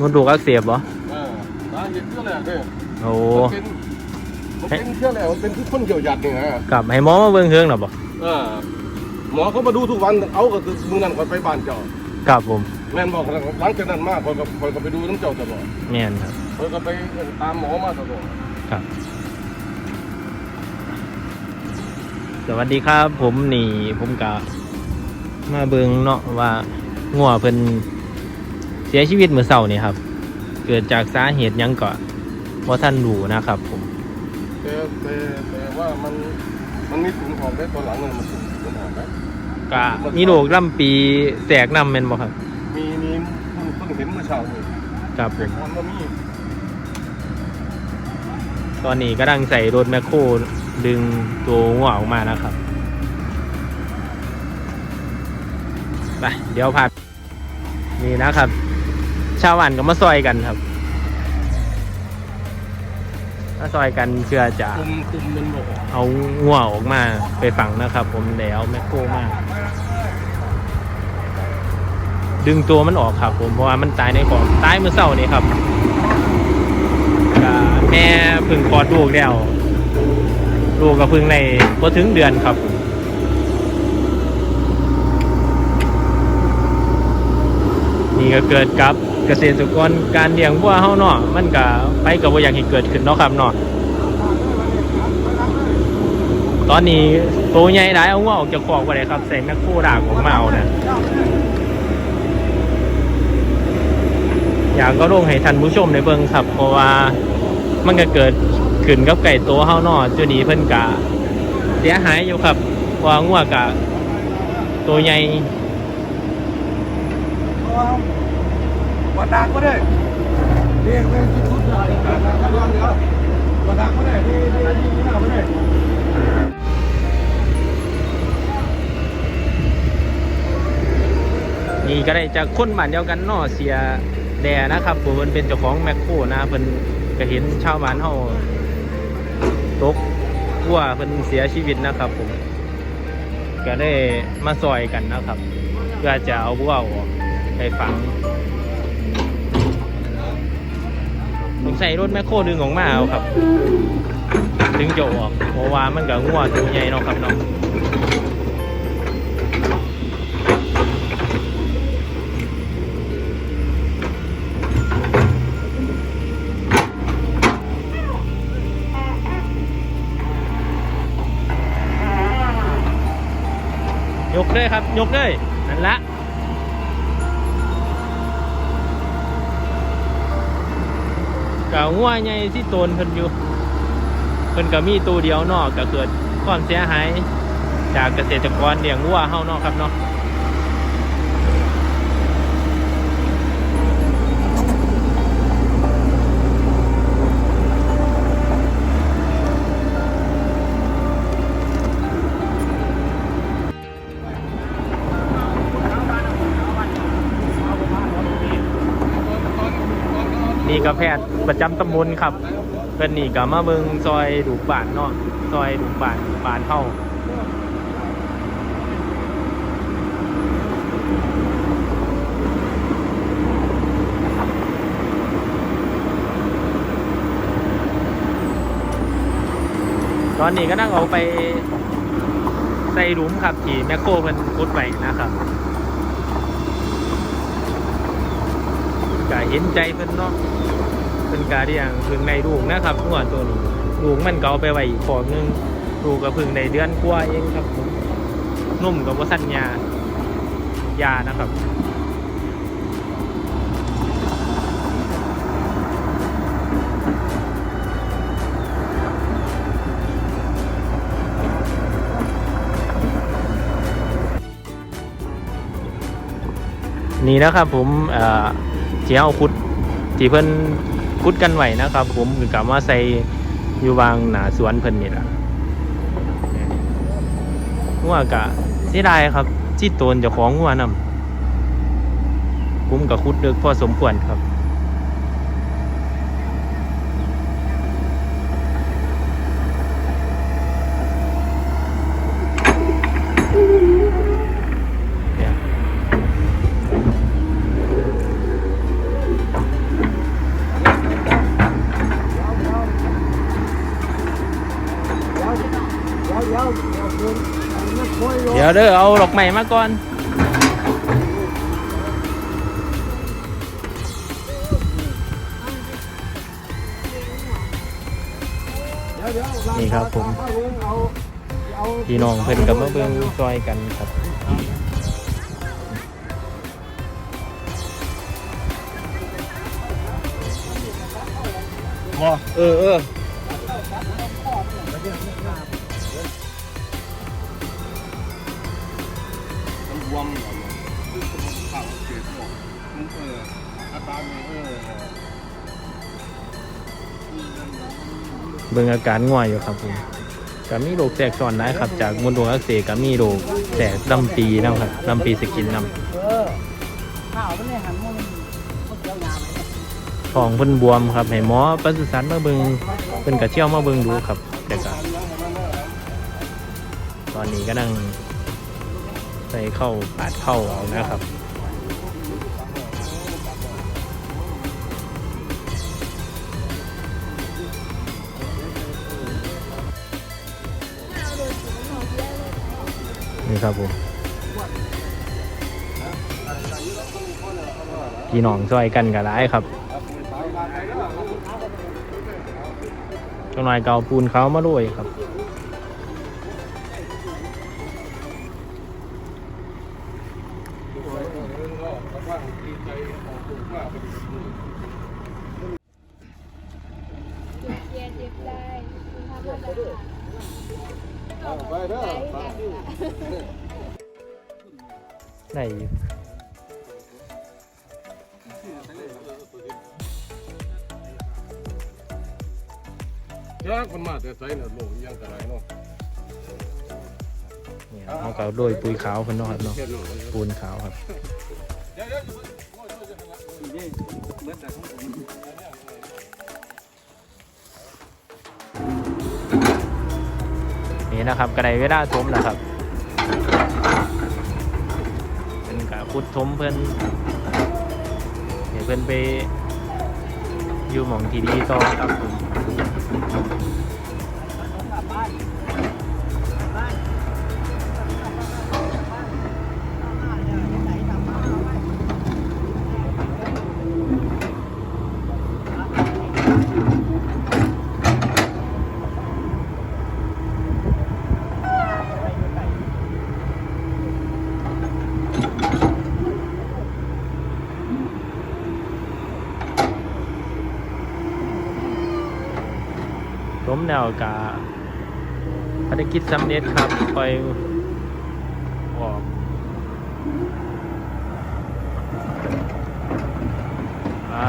มดลูกอักเสบบ่อ่าสาเหตุเชื่อแหละเนี่ยโอ้มันเป็นมันเป็นเชื่อแหละมันเป็นที่คนเกี่ยวหยัดเนี่ยฮะกลับให้หมอมาเบิ่งเฮืองหรอบ่อ่าหมอเขามาดูทุกวันเอาก็คือมือนั้นก่อนไปบ้านเจ้าครับผมแม่นบอกหลังจากนั้นมากคอยก็คอยก็ไปดูน้ำเจ้าตลอดแม่นครับคอยก็ไปตามหมอมาตลอดครับสวัสดีครับ ผมนี่ผมกะมาเบิ่งเนาะว่างัวเพิ่น เสียชีวิตเมื่อเช้านี่ครับ เกิดจากสาเหตุหยังก็บ่ท่านรู้นะครับผม แต่แต่แต่ว่ามันมันมีถุงหอมได้ตอนหลังเนี่ยมันถุงถุงหอมได้กะมีโรคลำปีแตกนํแม่นบ่ครับมีมีเพิ่งเห็นเมื่อเช้านี่ครับผแต่มก่อนมันมีตอนนี้กำลังใส่รถแมคโครดึงตัวงัวออกมานะครับไปเดี๋ยวพานี่นะครับ ชาวบ้านก็มาซอยกันครับ มาซอยกันเพื่อจะตุ่มตุ่มมันบอกเอางัวออกมาไปฝังนะครับ ผมแล้วแมคโครมาดึงตัวมันออกครับ ผมเพราะว่ามันตายในของตายเมื่อเช้านี้ครับก็แม่เพึ่งคลอดลูกแล้วลูกก็เพึ่งในพอถึงเดือนครับนี่ก็เกิดกับ เกษตรกรการเลี้ยงวัวเฮาเนาะมันก็ไปกับว่าอย่ากให้เกิดขึ้นเนาะครับเนาะตอนนี้ตัวใหญ่ได้เอาว่าออกจากคอกไปเลยครับใส่แมคโครดากออกมาเอานะอยากก็ลงให้ท่านผู้ชมในเบิ่งครับ เพราะว่ามันก็เกิดขึ้นกับไก่ตัวเฮาเนาะจุนี้เพิ่นกะเสียหายอยู่ครับว่างัวกะตัวใหญ่ ดังก็ได้เรียกเป็นที่ทุนได้วันดังก็ได้ที่ที่ที่น่าก็ได้นี่ก็ได้จากคนบ้านเดียวกันนาะเสียแดนะครับผมเพิ่นเป็นเจ้าของแมคโครนะเพิ่นก็เห็นชาวบ้านเฮาตกวัวเพิ่นเสียชีวิตนะครับผมก็ได้มาซอยกันนะครับเพื่อจะเอาวัวออกไปฝังต้อง ใส่รถแมคโครดึงออกมาเอาครับ ถึงจะออกเพราะว่ามันก็งัวตัวใหญ่เนาะครับเนาะยกเลยครับ ยกเลยนั่นละ กะงัวใหญ่ที่โตนเพิ่นอยู่เพิ่นก็มีตัวเดียวนาะก็เกิดความเสียหายจากเกษตรกรเลี้ยงวัวเฮาเนาะครับเนาะนี่ก็แพทย์ ประจำตำบลครับเพิ่นนี่ก็มาเบิงซอยดูกบานเนาะซอยดูกบานบานเฮาตอนนี้ก็นั่งเอาไปใส่หลุมครับที่แมคโครเพิ่นพุดไปนะครับก็เห็นใจเพิ่นเนาะ เพิ่นกาเรียงพึ่งในลูกนะครับหัวตัวนี้ลูกมันก็เอาไปไว้อีกขอกหนึงลูกก็พึ่งในเดือนกว่าเองครับนุ่มกับว่าสัญญายานะครับนี่นะครับผมเอ่อทีเอาคุดที่เพิ่น คุดกันไหวนะครับ ผมคือกล่าวว่าใส่อยู่วางหนาสวนเพิ่นนี่ล่ะงัวกะเสียดายครับที่โตนเจ้าของงัวนำผมกับคุดเดึกพอสมควรครับ เด้อเอาดอกไม้มาก่อนนี่ครับผมพี่น้องเพิ่นกับมาเบิ่งซอยกันครับเออเออ วมเหรอซึ่งสมมติข่าวเสียสมองมันเอออาการมันเออเบิ่งอาการง่วยอยู่ครับผมก็มีโรคแทรกซ้อนได้ครับ จากมดลูกอักเสบก็มีโรคแทรกลำปีนะครับลำปีสกินนำเออข้าวมันเนี่ยหันมันมันเจียวยาวไหมท้องเพิ่นบวมครับให้หมอปศุสัตว์มาเบิ่งเพิ่นก็เชี่ยวมาเบิ่งดูครับแต่ก็ตอนนี้ก็นั่ง ใส่เข้าปาดเข้าเอานะครับนี่ครับผมพี่น้องช่วยกันก็ได้ครับเจ้าหน่อยเกาปูนเขามาด้วยครับ ได้คุณทำอะไรคะไปเด้อได้อยู่ยากมันมาแต่ใส่เนื้อโลยังกระไรเนาะเนี่ยเขาก็โรยปุยขาวเพิ่นนาะครับเนาะเทียนหน่อยปูนขาวครับ นี้นะครับกระไดเวลาทมนะครับเป็นกะพุดทมเพื่อนเดี๋ยวเพื่อนไปอยู่หมองที่ดีต่อครับ แล้วกะภารกิจสำเร็จครับคอยออกอ่า